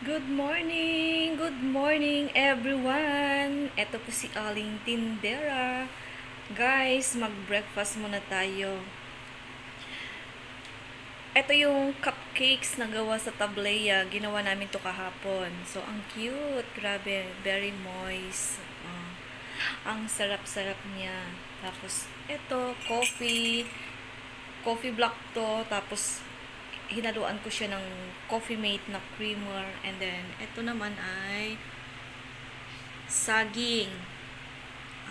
Good morning! Good morning everyone! Ito po si Aling Tindera. Guys, mag-breakfast muna tayo. Ito yung cupcakes na gawa sa tableya. Ginawa namin to kahapon. So, ang cute. Grabe. Very moist. Ah, ang sarap-sarap niya. Tapos, ito, coffee. Coffee block to. Tapos, hinaluan ko siya ng coffee mate na creamer. And then, ito naman ay saging.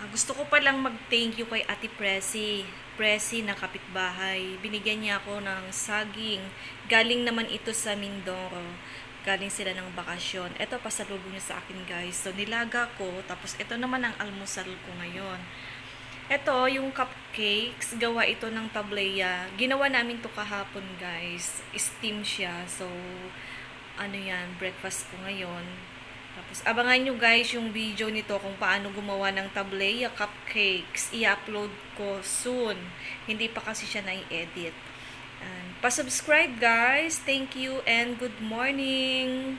Ah, gusto ko palang mag-thank you kay Ate Presi. Presi na kapitbahay. Binigyan niya ako ng saging. Galing naman ito sa Mindoro. Galing sila ng bakasyon. Ito pasalubong niya sa akin guys. So nilaga ko. Tapos ito naman ang almusal ko ngayon. Ito, yung cupcakes, gawa ito ng tableya. Ginawa namin to kahapon, guys. Steam siya. So, ano yan, breakfast ko ngayon. Tapos, abangan nyo guys yung video nito kung paano gumawa ng tableya cupcakes. I-upload ko soon. Hindi pa kasi siya na-edit. Pa-subscribe guys. Thank you and good morning.